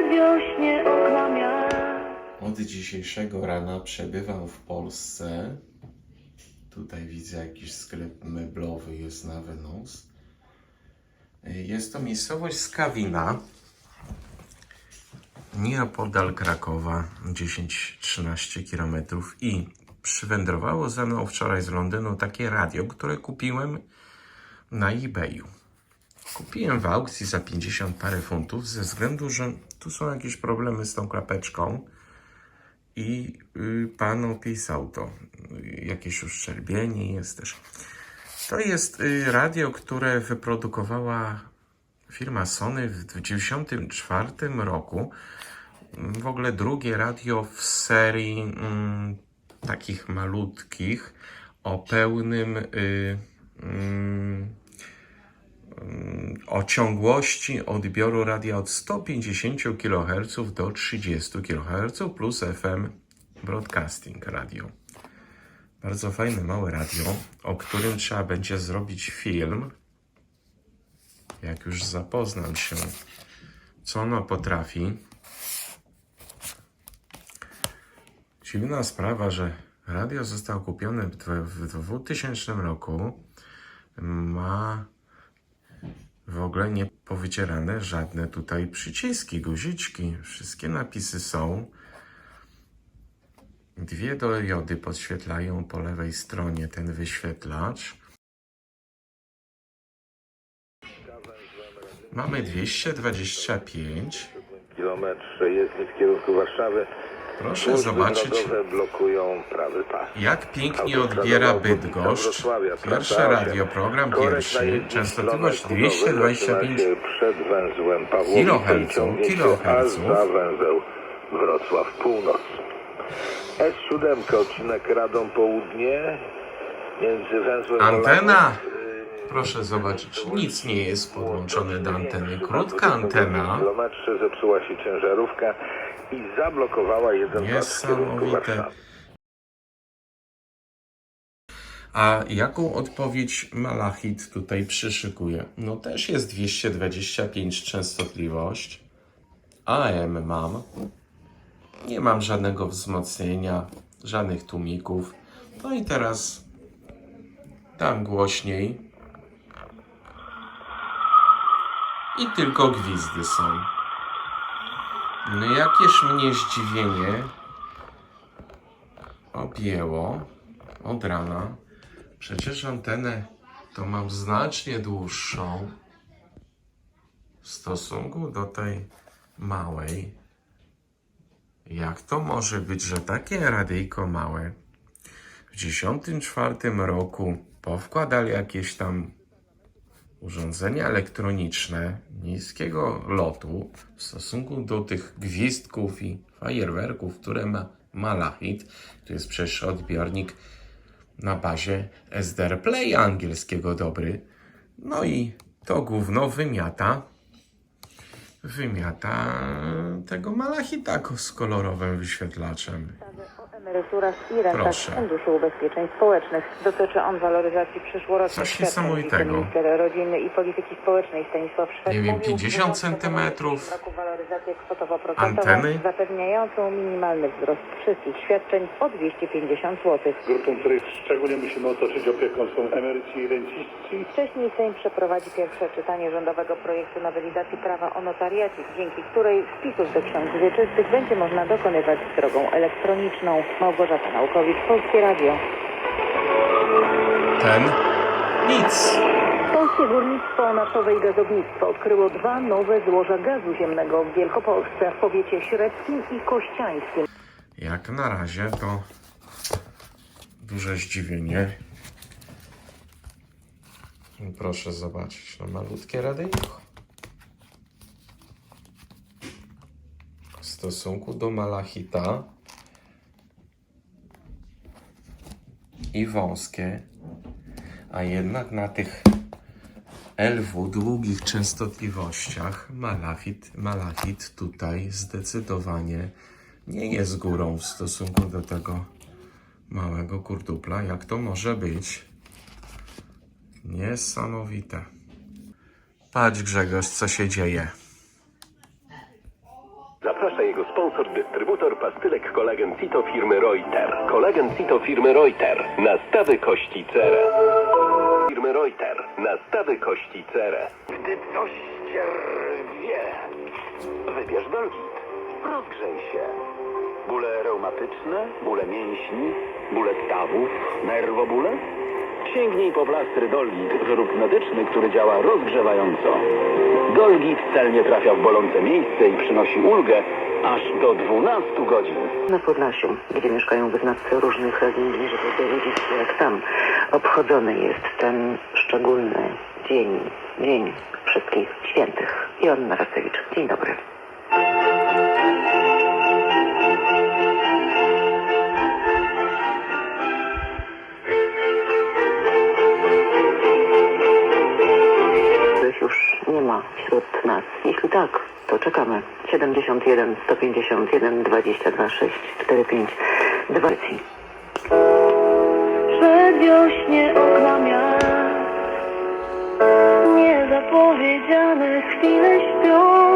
przedwiośnie okna miast. Od dzisiejszego rana przebywam w Polsce. Tutaj widzę jakiś sklep meblowy jest na wynos. Jest to miejscowość Skawina. Nieopodal Krakowa, 10-13 km. I przywędrowało ze mną wczoraj z Londynu takie radio, które kupiłem na eBayu. Kupiłem w aukcji za 50 parę funtów ze względu, że tu są jakieś problemy z tą klapeczką. I y, pan opisał to. Jakieś uszczerbienie jest też. To jest y, radio, które wyprodukowała firma Sony w 1994 roku. W ogóle drugie radio w serii mm, takich malutkich o pełnym y, mm, o ciągłości odbioru radia od 150 kHz do 30 kHz plus FM Broadcasting Radio. Bardzo fajne małe radio, o którym trzeba będzie zrobić film. Jak już zapoznam się, co ono potrafi. Dziwna sprawa, że radio zostało kupione w dwa- w 2000 roku. Ma ogóle nie powycierane żadne tutaj przyciski, guziczki. Wszystkie napisy są. Dwie diody podświetlają po lewej stronie ten wyświetlacz. Mamy 225. kilometrze jezdni w kierunku Warszawy. Proszę zobaczyć, jak pięknie odbiera Bydgoszcz. Wrocławia, Pierwsze trasa radio, osiem. program Korek na pierwszy, częstotliwość Slonek Kunowy 225 zaczyna się przed węzłem Pawłowice kiloherców, i ciągnie się kiloherców. aż za węzeł Wrocław Północ. S7 odcinek Radom Południe między węzłem Antena! Proszę zobaczyć, nic nie jest podłączone do anteny. Krótka antena. W zepsuła się ciężarówka i zablokowała jeden w kierunku. Warszawy. A jaką odpowiedź Malachit tutaj przyszykuje? No też jest 225 częstotliwość. AM mam. Nie mam żadnego wzmocnienia, żadnych tłumików. No i teraz dam głośniej. I tylko gwizdy są. No jakież mnie zdziwienie objęło od rana. Przecież antenę to mam znacznie dłuższą w stosunku do tej małej. Jak to może być, że takie radyjko małe w 1994 roku powkładali jakieś tam urządzenia elektroniczne niskiego lotu w stosunku do tych gwizdków i fajerwerków, które ma Malachit. Tu jest przecież odbiornik na bazie SDR Play angielskiego dobry. No i to gówno wymiata wymiata tego Malachita z kolorowym wyświetlaczem. Emeryturach i rentach Proszę. Funduszu Ubezpieczeń Społecznych. Dotyczy on waloryzacji przyszłorocznych Coś niesamowitego. Wiceminister Rodziny i Polityki Społecznej Stanisław Szwed Nie wiem, mówił, 50 że centymetrów. Anteny. zapewniającą minimalny wzrost wszystkich świadczeń o 250 zł. Grupą, której szczególnie musimy otoczyć opieką są emeryci i renciści. Wcześniej Sejm przeprowadzi pierwsze czytanie rządowego projektu nowelizacji prawa o notariacie, dzięki której wpisów do ksiąg wieczystych będzie można dokonywać drogą elektroniczną. Małgorzata Naukowicz, Polskie Radio. Ten nic. Polskie Górnictwo Naftowe i Gazownictwo odkryło dwa nowe złoża gazu ziemnego w Wielkopolsce, w powiecie średzkim i kościańskim. Jak na razie to duże zdziwienie. Proszę zobaczyć na malutkie radyjko. W stosunku do Malachita i wąskie, a jednak na tych LW długich częstotliwościach Malachit, Malachit tutaj zdecydowanie nie jest górą w stosunku do tego małego kurdupla. Jak to może być? Niesamowite. Patrz Grzegorz, co się dzieje. Zaprasza jego sponsor, dystrybutor pastylek kolagen Cito firmy Reuter. Kolagen Cito firmy Reuter. Nastawy kości cerę. Firmy Reuter. Nastawy kości cerę. Gdy coś cię rwie, wybierz Dolgit. Rozgrzej się. Bóle reumatyczne, bóle mięśni, bóle stawów, nerwobóle? Sięgnij po plastry Dolgit, wyrób medyczny, który działa rozgrzewająco. Dolgit celnie trafia w bolące miejsce i przynosi ulgę aż do 12 godzin. na Podlasiu, gdzie mieszkają wyznawcy różnych religii, żeby dowiedzieć się, jak tam obchodzony jest ten szczególny dzień, dzień wszystkich świętych. Joanna Racewicz. Dzień dobry. 71 151 22 6 4 5 2 Przedwiośnie okna miast Niezapowiedziane chwile śpią